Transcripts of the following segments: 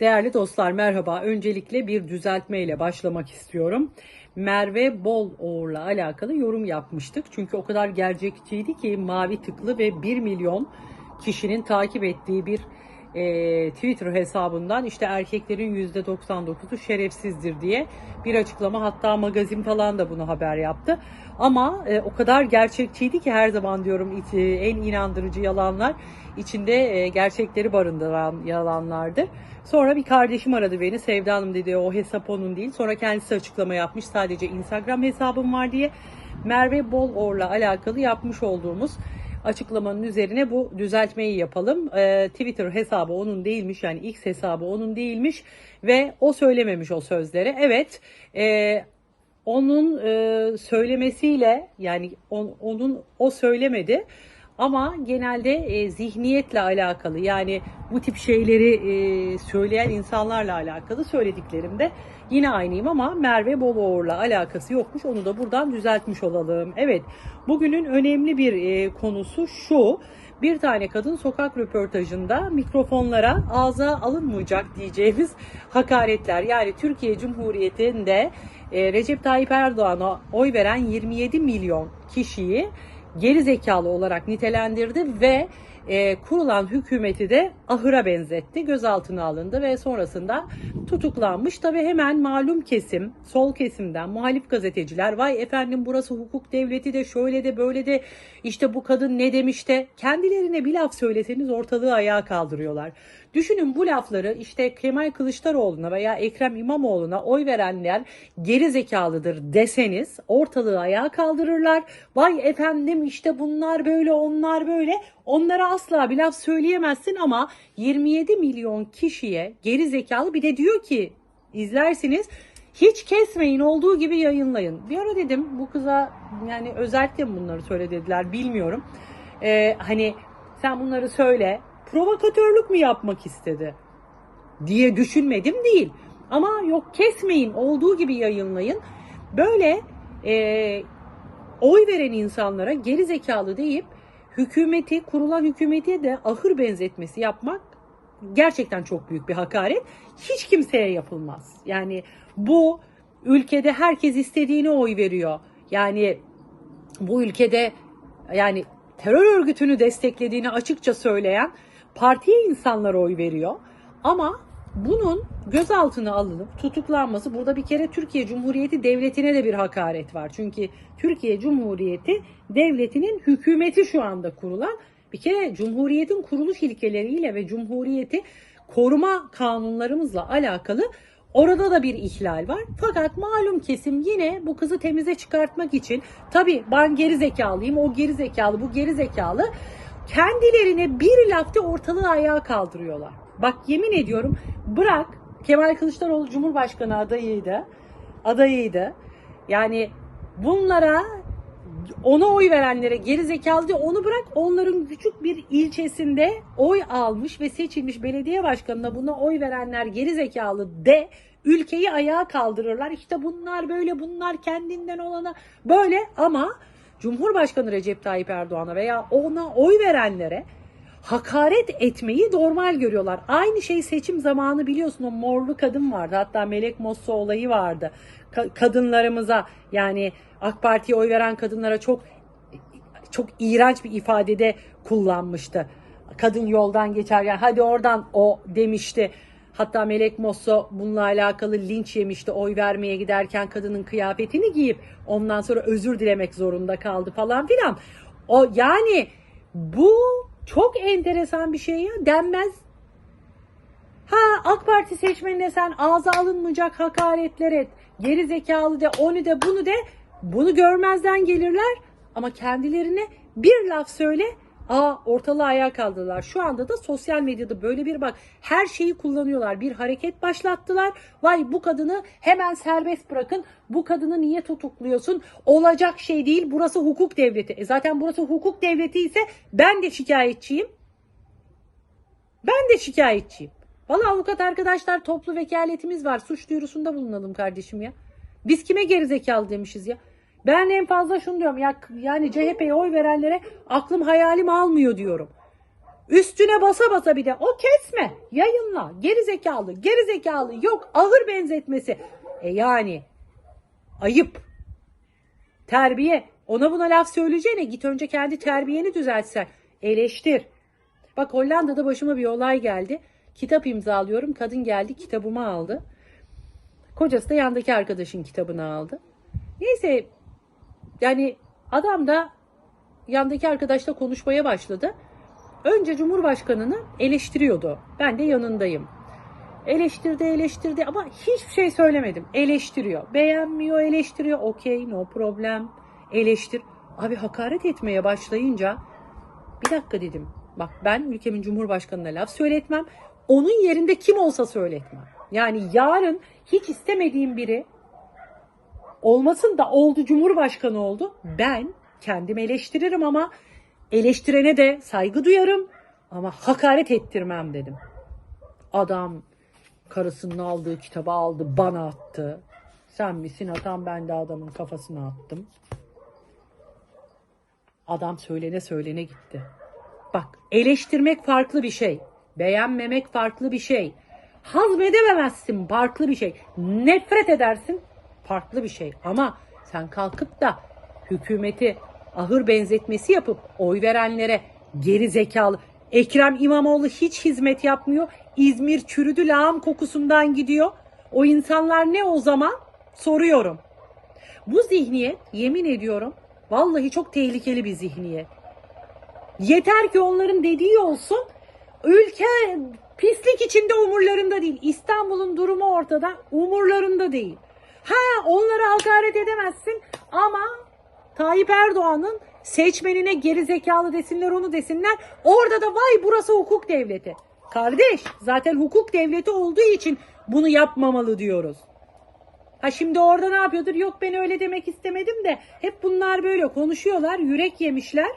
Değerli dostlar merhaba. Öncelikle bir düzeltme ile başlamak istiyorum. Merve Bol Oğur'la alakalı yorum yapmıştık. Çünkü o kadar gerçekçiydi ki mavi tıklı ve 1 milyon kişinin takip ettiği bir e, Twitter hesabından işte erkeklerin %99'u şerefsizdir diye bir açıklama hatta magazin falan da bunu haber yaptı. Ama e, o kadar gerçekçiydi ki her zaman diyorum e, en inandırıcı yalanlar içinde e, gerçekleri barındıran yalanlardır. Sonra bir kardeşim aradı beni. Sevda Hanım dedi o hesap onun değil. Sonra kendisi açıklama yapmış. Sadece Instagram hesabım var diye. Merve Bolor'la alakalı yapmış olduğumuz açıklamanın üzerine bu düzeltmeyi yapalım. Ee, Twitter hesabı onun değilmiş yani X hesabı onun değilmiş ve o söylememiş o sözleri. Evet e, onun e, söylemesiyle yani on, onun o söylemedi. Ama genelde e, zihniyetle alakalı yani bu tip şeyleri e, söyleyen insanlarla alakalı söylediklerimde yine aynıyım ama Merve Boloğur'la alakası yokmuş. Onu da buradan düzeltmiş olalım. Evet bugünün önemli bir e, konusu şu. Bir tane kadın sokak röportajında mikrofonlara ağza alınmayacak diyeceğimiz hakaretler. Yani Türkiye Cumhuriyeti'nde e, Recep Tayyip Erdoğan'a oy veren 27 milyon kişiyi geri zekalı olarak nitelendirdi ve e, kurulan hükümeti de ahıra benzetti. Gözaltına alındı ve sonrasında tutuklanmış. Tabi hemen malum kesim, sol kesimden muhalif gazeteciler vay efendim burası hukuk devleti de şöyle de böyle de işte bu kadın ne demiş de kendilerine bir laf söyleseniz ortalığı ayağa kaldırıyorlar. Düşünün bu lafları işte Kemal Kılıçdaroğlu'na veya Ekrem İmamoğlu'na oy verenler geri zekalıdır deseniz ortalığı ayağa kaldırırlar. Vay efendim işte bunlar böyle onlar böyle. Onlara asla bir laf söyleyemezsin ama 27 milyon kişiye geri zekalı bir de diyor ki izlersiniz hiç kesmeyin olduğu gibi yayınlayın. Bir ara dedim bu kıza yani özellikle mi bunları söyle dediler bilmiyorum. Ee, hani sen bunları söyle provokatörlük mü yapmak istedi diye düşünmedim değil. Ama yok kesmeyin olduğu gibi yayınlayın. Böyle e, oy veren insanlara geri zekalı deyip hükümeti kurulan hükümete de ahır benzetmesi yapmak gerçekten çok büyük bir hakaret. Hiç kimseye yapılmaz. Yani bu ülkede herkes istediğine oy veriyor. Yani bu ülkede yani terör örgütünü desteklediğini açıkça söyleyen partiye insanlar oy veriyor. Ama bunun gözaltına alınıp tutuklanması burada bir kere Türkiye Cumhuriyeti Devleti'ne de bir hakaret var. Çünkü Türkiye Cumhuriyeti Devleti'nin hükümeti şu anda kurulan bir kere Cumhuriyet'in kuruluş ilkeleriyle ve Cumhuriyeti koruma kanunlarımızla alakalı Orada da bir ihlal var. Fakat malum kesim yine bu kızı temize çıkartmak için tabii ben geri zekalıyım, o geri zekalı, bu geri zekalı kendilerine bir lafta ortalığı ayağa kaldırıyorlar. Bak yemin ediyorum bırak Kemal Kılıçdaroğlu Cumhurbaşkanı adayıydı. Adayıydı. Yani bunlara ona oy verenlere geri zekalı diye onu bırak onların küçük bir ilçesinde oy almış ve seçilmiş belediye başkanına buna oy verenler geri zekalı de ülkeyi ayağa kaldırırlar. İşte bunlar böyle bunlar kendinden olana böyle ama Cumhurbaşkanı Recep Tayyip Erdoğan'a veya ona oy verenlere hakaret etmeyi normal görüyorlar. Aynı şey seçim zamanı biliyorsun o morlu kadın vardı. Hatta Melek Mosso olayı vardı. Ka- kadınlarımıza yani AK Parti'ye oy veren kadınlara çok çok iğrenç bir ifadede kullanmıştı. Kadın yoldan geçerken hadi oradan o demişti. Hatta Melek Mosso bununla alakalı linç yemişti oy vermeye giderken kadının kıyafetini giyip ondan sonra özür dilemek zorunda kaldı falan filan. O yani bu çok enteresan bir şey ya denmez. Ha AK Parti seçmenine sen ağza alınmayacak hakaretler et. Geri zekalı de onu de bunu de bunu görmezden gelirler ama kendilerine bir laf söyle Aa ortalığı ayağa kaldırdılar. Şu anda da sosyal medyada böyle bir bak her şeyi kullanıyorlar. Bir hareket başlattılar. Vay bu kadını hemen serbest bırakın. Bu kadını niye tutukluyorsun? Olacak şey değil. Burası hukuk devleti. E zaten burası hukuk devleti ise ben de şikayetçiyim. Ben de şikayetçiyim. Valla avukat arkadaşlar toplu vekaletimiz var. Suç duyurusunda bulunalım kardeşim ya. Biz kime gerizekalı demişiz ya? Ben en fazla şunu diyorum ya yani CHP'ye oy verenlere aklım hayalim almıyor diyorum. Üstüne basa basa bir de o kesme, yayınla, geri zekalı, geri zekalı, yok ağır benzetmesi. E yani ayıp. Terbiye. Ona buna laf söyleyeceğine git önce kendi terbiyeni düzeltsen. Eleştir. Bak Hollanda'da başıma bir olay geldi. Kitap imzalıyorum. Kadın geldi kitabımı aldı. Kocası da yandaki arkadaşın kitabını aldı. Neyse yani adam da yandaki arkadaşla konuşmaya başladı. Önce Cumhurbaşkanını eleştiriyordu. Ben de yanındayım. Eleştirdi, eleştirdi ama hiçbir şey söylemedim. Eleştiriyor. Beğenmiyor, eleştiriyor. Okey, no problem. Eleştir. Abi hakaret etmeye başlayınca bir dakika dedim. Bak ben ülkemin cumhurbaşkanına laf söyletmem. Onun yerinde kim olsa söyletmem. Yani yarın hiç istemediğim biri olmasın da oldu cumhurbaşkanı oldu. Ben kendimi eleştiririm ama eleştirene de saygı duyarım ama hakaret ettirmem dedim. Adam karısının aldığı kitabı aldı bana attı. Sen misin atan ben de adamın kafasına attım. Adam söylene söylene gitti. Bak eleştirmek farklı bir şey. Beğenmemek farklı bir şey. Hazmedememezsin farklı bir şey. Nefret edersin farklı bir şey. Ama sen kalkıp da hükümeti ahır benzetmesi yapıp oy verenlere geri zekalı Ekrem İmamoğlu hiç hizmet yapmıyor. İzmir çürüdü lağım kokusundan gidiyor. O insanlar ne o zaman? Soruyorum. Bu zihniyet yemin ediyorum vallahi çok tehlikeli bir zihniyet. Yeter ki onların dediği olsun. Ülke pislik içinde umurlarında değil. İstanbul'un durumu ortada. Umurlarında değil. Ha onlara hakaret edemezsin ama Tayyip Erdoğan'ın seçmenine geri zekalı desinler onu desinler. Orada da vay burası hukuk devleti. Kardeş zaten hukuk devleti olduğu için bunu yapmamalı diyoruz. Ha şimdi orada ne yapıyordur? Yok ben öyle demek istemedim de hep bunlar böyle konuşuyorlar. Yürek yemişler.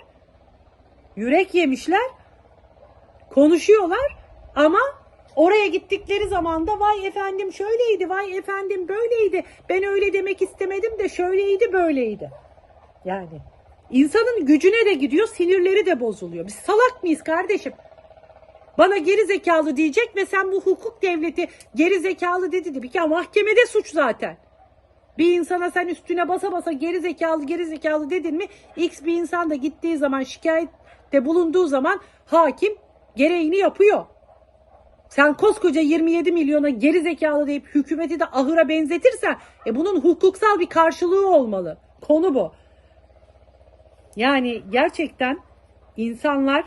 Yürek yemişler. Konuşuyorlar ama oraya gittikleri zaman da vay efendim şöyleydi, vay efendim böyleydi. Ben öyle demek istemedim de şöyleydi, böyleydi. Yani insanın gücüne de gidiyor, sinirleri de bozuluyor. Biz salak mıyız kardeşim? Bana geri zekalı diyecek ve sen bu hukuk devleti geri zekalı dedi de bir kere mahkemede suç zaten. Bir insana sen üstüne basa basa geri zekalı geri zekalı dedin mi X bir insan da gittiği zaman şikayette bulunduğu zaman hakim gereğini yapıyor. Sen koskoca 27 milyona geri zekalı deyip hükümeti de ahıra benzetirsen e bunun hukuksal bir karşılığı olmalı. Konu bu. Yani gerçekten insanlar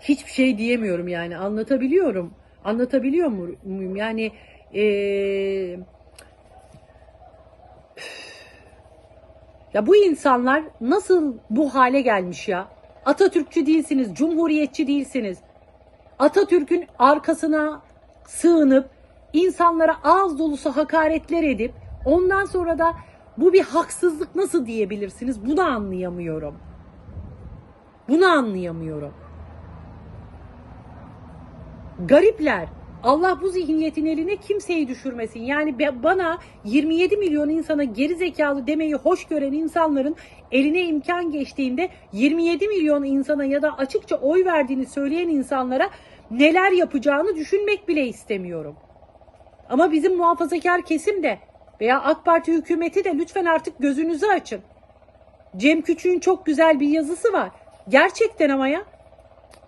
hiçbir şey diyemiyorum yani anlatabiliyorum. Anlatabiliyor muyum? Yani eee Ya bu insanlar nasıl bu hale gelmiş ya? Atatürkçü değilsiniz, cumhuriyetçi değilsiniz. Atatürk'ün arkasına sığınıp insanlara ağız dolusu hakaretler edip ondan sonra da bu bir haksızlık nasıl diyebilirsiniz? Bunu anlayamıyorum. Bunu anlayamıyorum. Garipler. Allah bu zihniyetin eline kimseyi düşürmesin. Yani bana 27 milyon insana geri zekalı demeyi hoş gören insanların eline imkan geçtiğinde 27 milyon insana ya da açıkça oy verdiğini söyleyen insanlara neler yapacağını düşünmek bile istemiyorum. Ama bizim muhafazakar kesim de veya AK Parti hükümeti de lütfen artık gözünüzü açın. Cem Küçük'ün çok güzel bir yazısı var. Gerçekten ama ya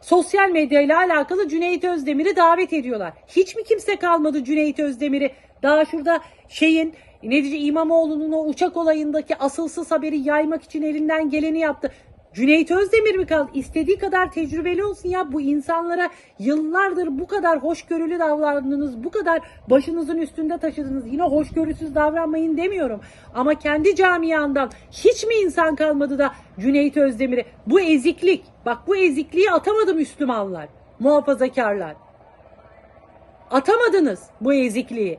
sosyal medyayla alakalı Cüneyt Özdemir'i davet ediyorlar. Hiç mi kimse kalmadı Cüneyt Özdemir'i? Daha şurada şeyin ne diyeceğim İmamoğlu'nun o uçak olayındaki asılsız haberi yaymak için elinden geleni yaptı. Cüneyt Özdemir mi kaldı? İstediği kadar tecrübeli olsun ya. Bu insanlara yıllardır bu kadar hoşgörülü davrandınız, bu kadar başınızın üstünde taşıdınız. Yine hoşgörüsüz davranmayın demiyorum. Ama kendi camiandan hiç mi insan kalmadı da Cüneyt Özdemir'i? Bu eziklik, bak bu ezikliği atamadı Müslümanlar, muhafazakarlar. Atamadınız bu ezikliği.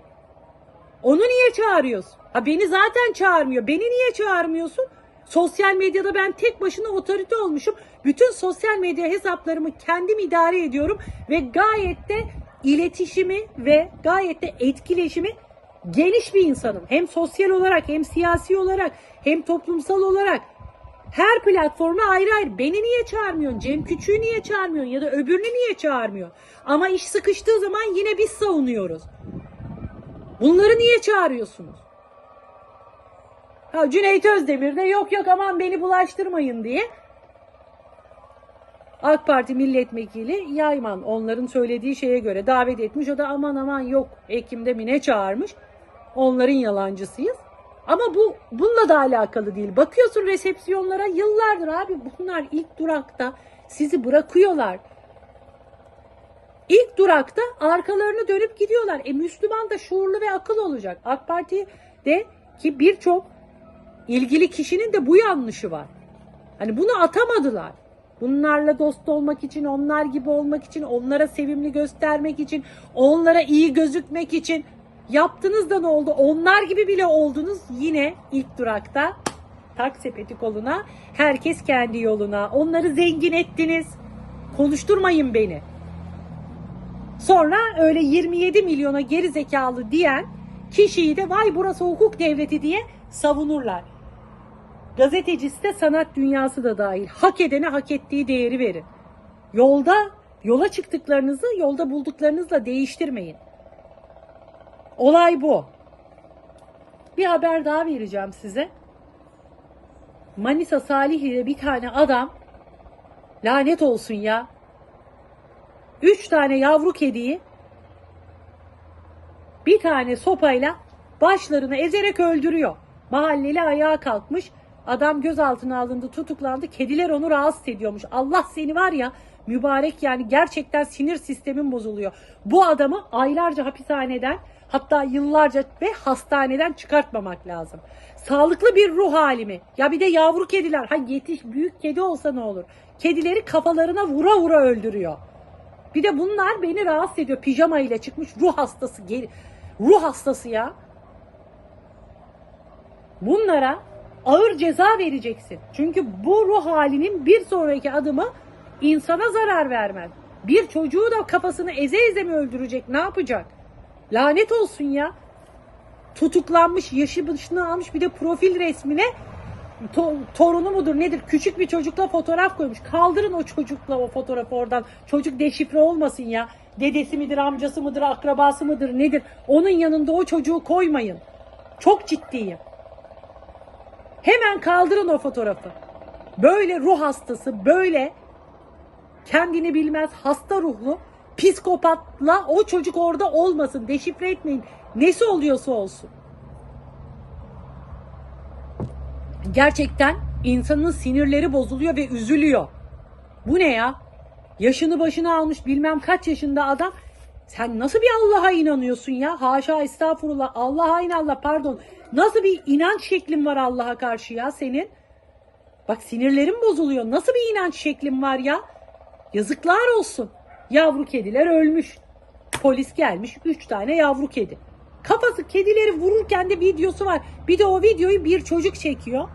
Onu niye çağırıyorsun? Ha beni zaten çağırmıyor. Beni niye çağırmıyorsun? Sosyal medyada ben tek başına otorite olmuşum. Bütün sosyal medya hesaplarımı kendim idare ediyorum ve gayet de iletişimi ve gayet de etkileşimi geniş bir insanım. Hem sosyal olarak hem siyasi olarak hem toplumsal olarak. Her platforma ayrı ayrı. Beni niye çağırmıyorsun? Cem Küçük'ü niye çağırmıyorsun? Ya da öbürünü niye çağırmıyor? Ama iş sıkıştığı zaman yine biz savunuyoruz. Bunları niye çağırıyorsunuz? Ha, Cüneyt Özdemir de yok yok aman beni bulaştırmayın diye AK Parti milletvekili Yayman onların söylediği şeye göre davet etmiş. O da aman aman yok Ekim'de mi ne çağırmış. Onların yalancısıyız. Ama bu bununla da alakalı değil. Bakıyorsun resepsiyonlara yıllardır abi bunlar ilk durakta sizi bırakıyorlar. İlk durakta arkalarını dönüp gidiyorlar. E Müslüman da şuurlu ve akıl olacak. AK Parti'de ki birçok ilgili kişinin de bu yanlışı var. Hani bunu atamadılar. Bunlarla dost olmak için, onlar gibi olmak için, onlara sevimli göstermek için, onlara iyi gözükmek için yaptınız da ne oldu? Onlar gibi bile oldunuz yine ilk durakta. Tak sepeti koluna, herkes kendi yoluna. Onları zengin ettiniz. Konuşturmayın beni. Sonra öyle 27 milyona geri zekalı diyen kişiyi de vay burası hukuk devleti diye savunurlar. Gazetecisi de sanat dünyası da dahil. Hak edene hak ettiği değeri verin. Yolda, yola çıktıklarınızı yolda bulduklarınızla değiştirmeyin. Olay bu. Bir haber daha vereceğim size. Manisa Salihli'de bir tane adam lanet olsun ya. Üç tane yavru kediyi bir tane sopayla başlarını ezerek öldürüyor. Mahalleli ayağa kalkmış. Adam gözaltına alındı, tutuklandı. Kediler onu rahatsız ediyormuş. Allah seni var ya mübarek yani gerçekten sinir sistemin bozuluyor. Bu adamı aylarca hapishaneden hatta yıllarca ve hastaneden çıkartmamak lazım. Sağlıklı bir ruh halimi. Ya bir de yavru kediler. Ha yetiş büyük kedi olsa ne olur? Kedileri kafalarına vura vura öldürüyor. Bir de bunlar beni rahatsız ediyor. Pijama ile çıkmış ruh hastası. Ruh hastası ya. Bunlara ağır ceza vereceksin. Çünkü bu ruh halinin bir sonraki adımı insana zarar vermez. Bir çocuğu da kafasını eze eze mi öldürecek? Ne yapacak? Lanet olsun ya. Tutuklanmış, yaşı başını almış bir de profil resmine to- torunu mudur nedir? Küçük bir çocukla fotoğraf koymuş. Kaldırın o çocukla o fotoğrafı oradan. Çocuk deşifre olmasın ya. Dedesi midir, amcası mıdır, akrabası mıdır nedir? Onun yanında o çocuğu koymayın. Çok ciddiyim. Hemen kaldırın o fotoğrafı. Böyle ruh hastası, böyle kendini bilmez hasta ruhlu psikopatla o çocuk orada olmasın. Deşifre etmeyin. Nesi oluyorsa olsun. Gerçekten insanın sinirleri bozuluyor ve üzülüyor. Bu ne ya? Yaşını başına almış bilmem kaç yaşında adam. Sen nasıl bir Allah'a inanıyorsun ya? Haşa estağfurullah. Allah'a inanla pardon. Nasıl bir inanç şeklin var Allah'a karşı ya senin? Bak sinirlerim bozuluyor. Nasıl bir inanç şeklin var ya? Yazıklar olsun. Yavru kediler ölmüş. Polis gelmiş. Üç tane yavru kedi. Kafası kedileri vururken de videosu var. Bir de o videoyu bir çocuk çekiyor.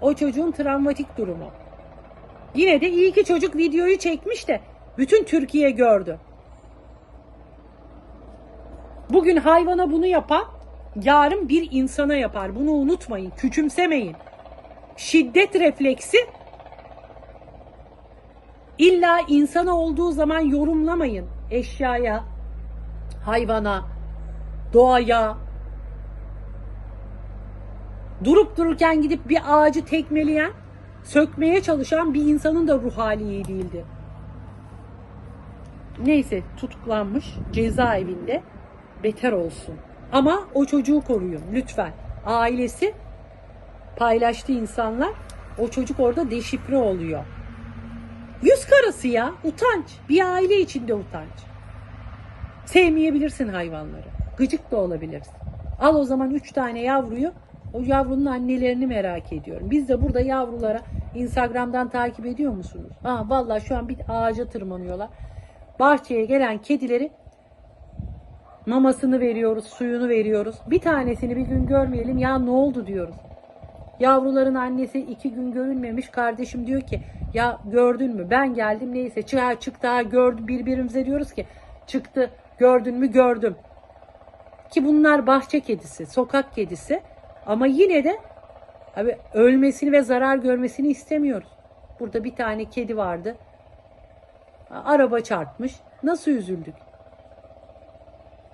O çocuğun travmatik durumu. Yine de iyi ki çocuk videoyu çekmiş de bütün Türkiye gördü. Bugün hayvana bunu yapan yarın bir insana yapar. Bunu unutmayın, küçümsemeyin. Şiddet refleksi illa insana olduğu zaman yorumlamayın. Eşyaya, hayvana, doğaya. Durup dururken gidip bir ağacı tekmeleyen, sökmeye çalışan bir insanın da ruh hali iyi değildi. Neyse tutuklanmış cezaevinde beter olsun. Ama o çocuğu koruyun lütfen. Ailesi paylaştığı insanlar o çocuk orada deşifre oluyor. Yüz karası ya utanç. Bir aile içinde utanç. Sevmeyebilirsin hayvanları. Gıcık da olabilirsin. Al o zaman üç tane yavruyu o yavrunun annelerini merak ediyorum. Biz de burada yavrulara Instagram'dan takip ediyor musunuz? Ha vallahi şu an bir ağaca tırmanıyorlar. Bahçeye gelen kedileri mamasını veriyoruz, suyunu veriyoruz. Bir tanesini bir gün görmeyelim ya ne oldu diyoruz. Yavruların annesi iki gün görünmemiş. Kardeşim diyor ki ya gördün mü ben geldim neyse çık, çık daha gördüm birbirimize diyoruz ki çıktı gördün mü gördüm. Ki bunlar bahçe kedisi, sokak kedisi ama yine de Abi ölmesini ve zarar görmesini istemiyoruz. Burada bir tane kedi vardı. Araba çarpmış. Nasıl üzüldük?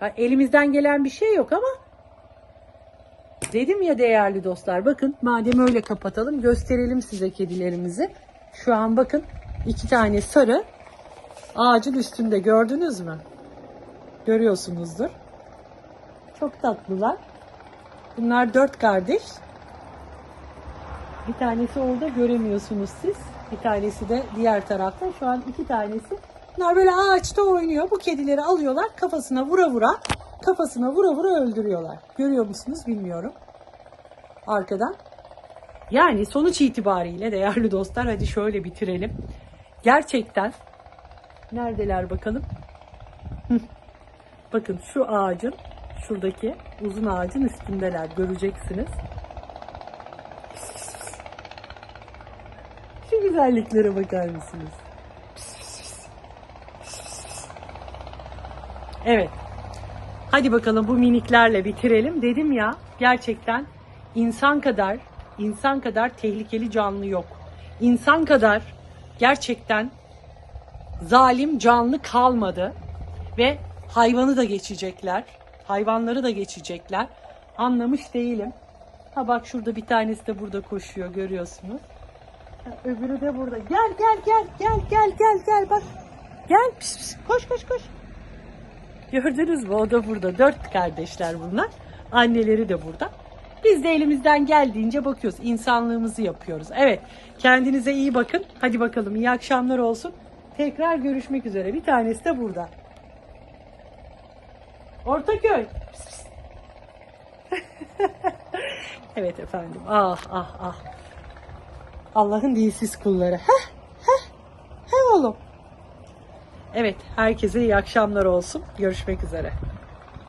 Ha, elimizden gelen bir şey yok ama dedim ya değerli dostlar bakın madem öyle kapatalım gösterelim size kedilerimizi. Şu an bakın iki tane sarı ağacın üstünde gördünüz mü? Görüyorsunuzdur. Çok tatlılar. Bunlar dört kardeş. Bir tanesi orada göremiyorsunuz siz. Bir tanesi de diğer tarafta. Şu an iki tanesi. Bunlar böyle ağaçta oynuyor. Bu kedileri alıyorlar kafasına vura vura kafasına vura vura öldürüyorlar. Görüyor musunuz bilmiyorum. Arkadan. Yani sonuç itibariyle değerli dostlar hadi şöyle bitirelim. Gerçekten neredeler bakalım? Bakın şu ağacın şuradaki uzun ağacın üstündeler göreceksiniz. Şu güzelliklere bakar mısınız? Evet. Hadi bakalım bu miniklerle bitirelim. Dedim ya gerçekten insan kadar insan kadar tehlikeli canlı yok. İnsan kadar gerçekten zalim canlı kalmadı ve hayvanı da geçecekler. Hayvanları da geçecekler. Anlamış değilim. Ha bak şurada bir tanesi de burada koşuyor görüyorsunuz. Öbürü de burada. Gel gel gel gel gel gel gel bak. Gel pis, pis. koş koş koş. Gördünüz mü o da burada. Dört kardeşler bunlar. Anneleri de burada. Biz de elimizden geldiğince bakıyoruz. İnsanlığımızı yapıyoruz. Evet kendinize iyi bakın. Hadi bakalım iyi akşamlar olsun. Tekrar görüşmek üzere. Bir tanesi de burada. Ortaköy. Evet efendim. Ah ah ah. Allah'ın dilsiz kulları. Heh, heh oğlum. Evet, herkese iyi akşamlar olsun. Görüşmek üzere.